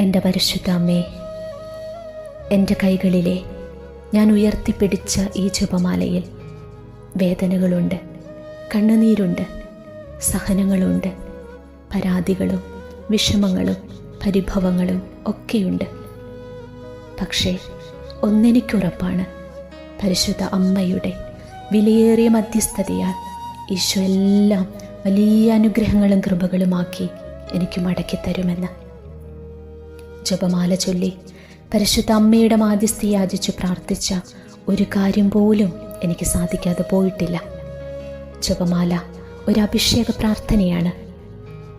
എന്റെ പരിശുദ്ധ അമ്മേ എന്റെ കൈകളിലെ ഞാൻ ഉയർത്തിപ്പിടിച്ച ഈ ജപമാലയിൽ വേദനകളുണ്ട് കണ്ണുനീരുണ്ട് സഹനങ്ങളുണ്ട് പരാതികളും വിഷമങ്ങളും പരിഭവങ്ങളും ഒക്കെയുണ്ട്. പക്ഷേ ഒന്നെനിക്കുറപ്പാണ് പരിശുദ്ധ അമ്മയുടെ വിലയേറിയ മധ്യസ്ഥതയാൽ ഈശോ എല്ലാം വലിയ അനുഗ്രഹങ്ങളും കൃപകളുമാക്കി എനിക്ക് മടക്കി തരുമെന്ന് ജപമാല ചൊല്ലി പരിശുദ്ധ അമ്മയുടെ മാധ്യസ്ഥ യാചിച്ചു പ്രാർത്ഥിച്ച ഒരു കാര്യം പോലും എനിക്ക് സാധിക്കാതെ പോയിട്ടില്ല. ജപമാല ഒരു അഭിഷേക പ്രാർത്ഥനയാണ്.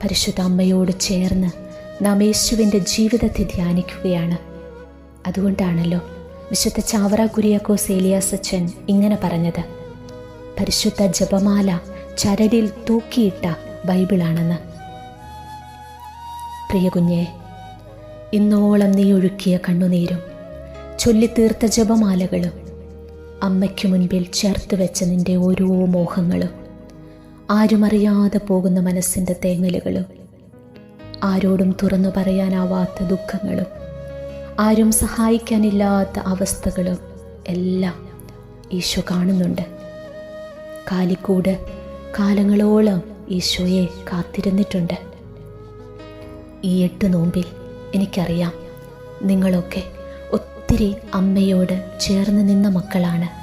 പരിശുദ്ധ അമ്മയോട് ചേർന്ന് നാം യേശുവിന്റെ ജീവിതത്തെ ധ്യാനിക്കുകയാണ്. അതുകൊണ്ടാണല്ലോ വിശുദ്ധ ചാവറ കുര്യാക്കോസ് ഏലിയാസ് അച്ഛൻ ഇങ്ങനെ പറഞ്ഞത്. പരിശുദ്ധ ജപമാല ചരടിൽ തൂക്കിയിട്ട ബൈബിളാണെന്ന്. പ്രിയ കുഞ്ഞെ ഇന്നോളം നീ ഒഴുക്കിയ കണ്ണുനീരും ചൊല്ലിത്തീർത്ത ജപമാലകളും അമ്മയ്ക്കു മുൻപിൽ ചേർത്ത് വെച്ച നിന്റെ ഓരോ മോഹങ്ങളും ആരുമറിയാതെ പോകുന്ന മനസ്സിന്റെ തേങ്ങലുകളും ആരോടും തുറന്നു പറയാനാവാത്ത ദുഃഖങ്ങളും ആരും സഹായിക്കാനില്ലാത്ത അവസ്ഥകളും എല്ലാം ഈശോ കാണുന്നുണ്ട്. കാലിക്കൂട് കാലങ്ങളോളം ഈശോയെ കാത്തിരുന്നിട്ടുണ്ട്. ഈ എട്ട് നോമ്പിൽ എനിക്കറിയാം. നിങ്ങളൊക്കെ ഒത്തിരി അമ്മയോട് ചേർന്ന് നിന്ന മക്കളാണ്.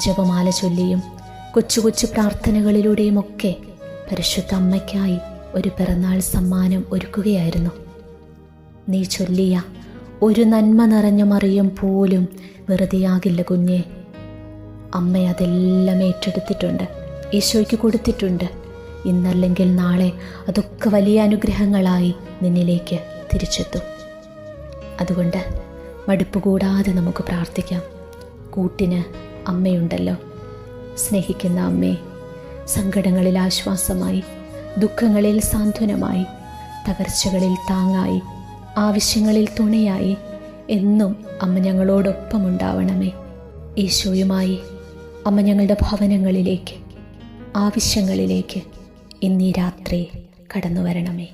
ജപമാല ചൊല്ലിയും കൊച്ചു കൊച്ചു പ്രാർത്ഥനകളിലൂടെയുമൊക്കെ പരിശുദ്ധ അമ്മയ്ക്കായി ഒരു പിറന്നാൾ സമ്മാനം ഒരുക്കുകയായിരുന്നു. നീ ചൊല്ലിയ ഒരു നന്മ നിറഞ്ഞ മറിയം പോലും വെറുതെയാകില്ല കുഞ്ഞെ. അമ്മ അതെല്ലാം ഏറ്റെടുത്തിട്ടുണ്ട് ഈശോയ്ക്ക് കൊടുത്തിട്ടുണ്ട്. ഇന്നല്ലെങ്കിൽ നാളെ അതൊക്കെ വലിയ അനുഗ്രഹങ്ങളായി നിന്നിലേക്ക് തിരിച്ചെത്തും. അതുകൊണ്ട് മടുപ്പ് കൂടാതെ നമുക്ക് പ്രാർത്ഥിക്കാം. കൂട്ടിന് അമ്മയുണ്ടല്ലോ. സ്നേഹിക്കുന്ന അമ്മേ സങ്കടങ്ങളിൽ ആശ്വാസമായി ദുഃഖങ്ങളിൽ സാന്ത്വനമായി തകർച്ചകളിൽ താങ്ങായി ആവശ്യങ്ങളിൽ തുണയായി എന്നും അമ്മ ഞങ്ങളോടൊപ്പം ഉണ്ടാവണമേ ഈശോയുമായി അമ്മ ഞങ്ങളുടെ ഭവനങ്ങളിലേക്ക് ആവശ്യങ്ങളിലേക്ക് ഇന്നീ രാത്രി കടന്നു വരണമേ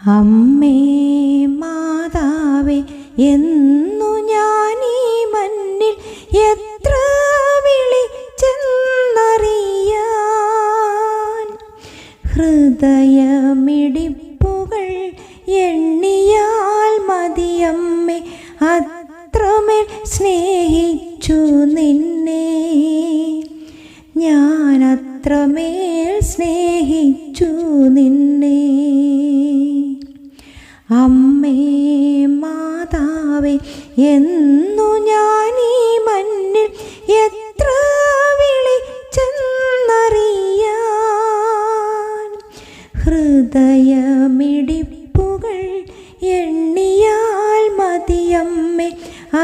അമ്മേ മാതാവേ എന്നു ഞാൻ മാതാവേ എന്നു ഞാൻ ഈ മണ്ണിൽ എത്ര വിളിച്ചെന്നറിയാൻ ഹൃദയമിടിപ്പുകൾ എണ്ണിയാൽ മതിയമ്മേ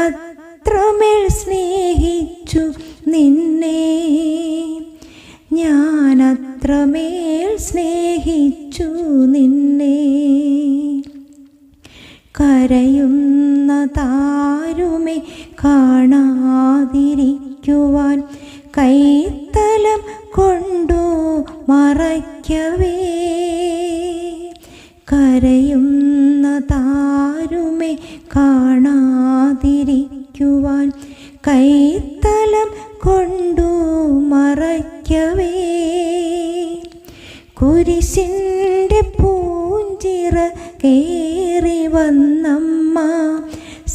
അത്രമേൽ സ്നേഹിച്ചു നിന്നെ. ഞാൻ അത്രമേൽ സ്നേഹിച്ചു നിന്നെ. കരയുന്ന താരുമേ കാണാതിരിക്കുവാൻ കൈത്തലം കൊണ്ടു മറയ്ക്കവേ. കരയുന്ന താരുമേ കാണാതിരിക്കുവാൻ കൈത്തലം കൊണ്ടു മറയ്ക്കവേ. കുരിശിന്റെ പൂഞ്ചിറ കയറി വന്നമ്മ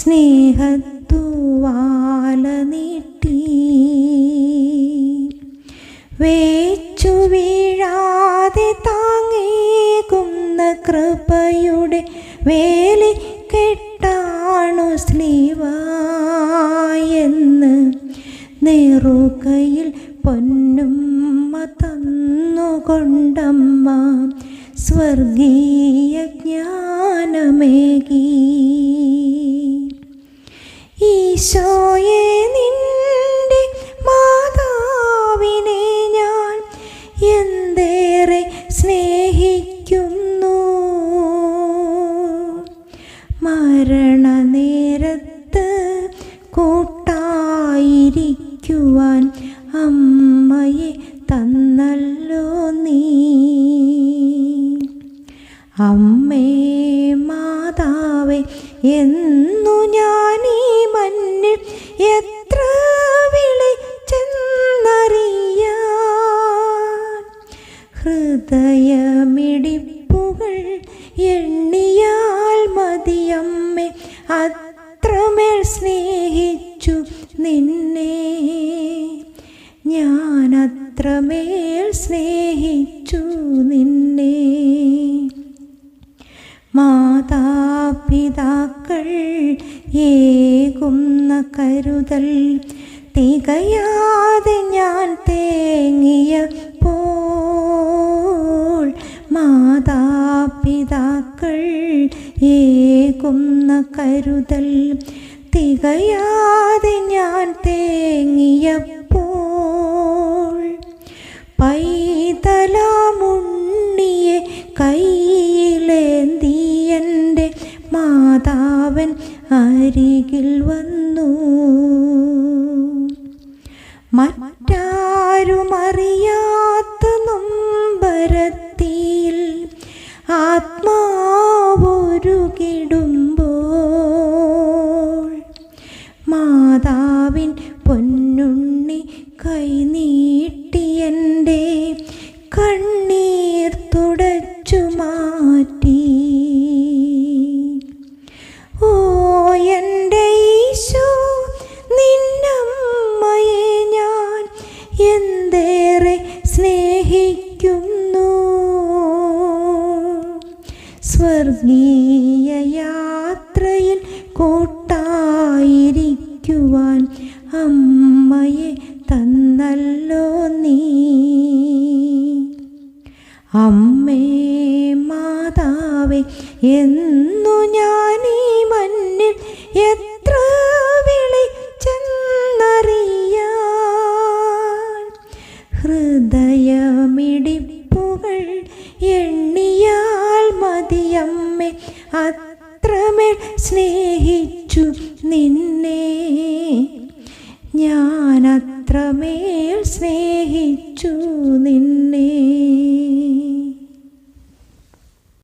സ്നേഹത്തുവാല നീട്ടി. വേച്ചു വീഴാതെ താങ്ങേകുന്ന കൃപയുടെ വേലി കെട്ടാണു സ്ലീവായെന്ന് നേറുകയിൽ പൊന്നുമ്മ തന്നുകൊണ്ടമ്മ. സ്വർഗീയ ജ്ഞാനമേകി. ഈശോയെ നിന്റെ മാതാവിനെ ഞാൻ എന്തേറെ സ്നേഹിക്കുന്നു. മരണനേരത്ത് കൂട്ടായിരിക്കുവാൻ അമ്മയെ തന്നല്ലോ നീ. അമ്മേ മാതാവേ എന്നു ഹൃദയമിടിപ്പുകൾ എണ്ണിയാൽ മതിയമ്മേ അത്രമേൽ സ്നേഹിച്ചു നിന്നെ. ഞാൻ അത്രമേൽ സ്നേഹിച്ചു നിന്നെ. മാതാപിതാക്കൾ ഏകുന്ന കരുതൽ തികയാതെ ഞാൻ തേങ്ങിയപ്പോൾ ഏകുന്ന കരുതൽ തികയാതെ ഞാൻ തേങ്ങിയപ്പോൾ പൈതലാമുണ്ണിയെ കയ്യിലേന്തിയന്റെ മാതാവൻ അരികിൽ വന്നു. മറ്റാരുമറിയാത്ത മാതാവിൻ പൊന്നുണ്ണി കൈനീട്ടിയന്റെ കണ്ണീർ തുടച്ചു മാറ്റി. ഓ എന്റെ ഈശോ ഞാൻ എന്തേറെ സ്നേഹിക്കുന്നു. സ്വർഗീയ യാത്രയിൽ കൂട്ടായിരിക്കുവാൻ അമ്മയെ തന്നല്ലോ നീ. അമ്മേ മാതാവേ എന്നു ഞാൻ ഈ മണ്ണിൽ എത്ര വിളിച്ചെന്നറിയാൻ ഹൃദയമിടിപ്പുകൾ എണ്ണിയാൽ മതിയമ്മേ അത്രമേൽ സ്നേഹിച്ചു നിന്നെ. ഞാനത്രമേൽ സ്നേഹിച്ചു നിന്നെ.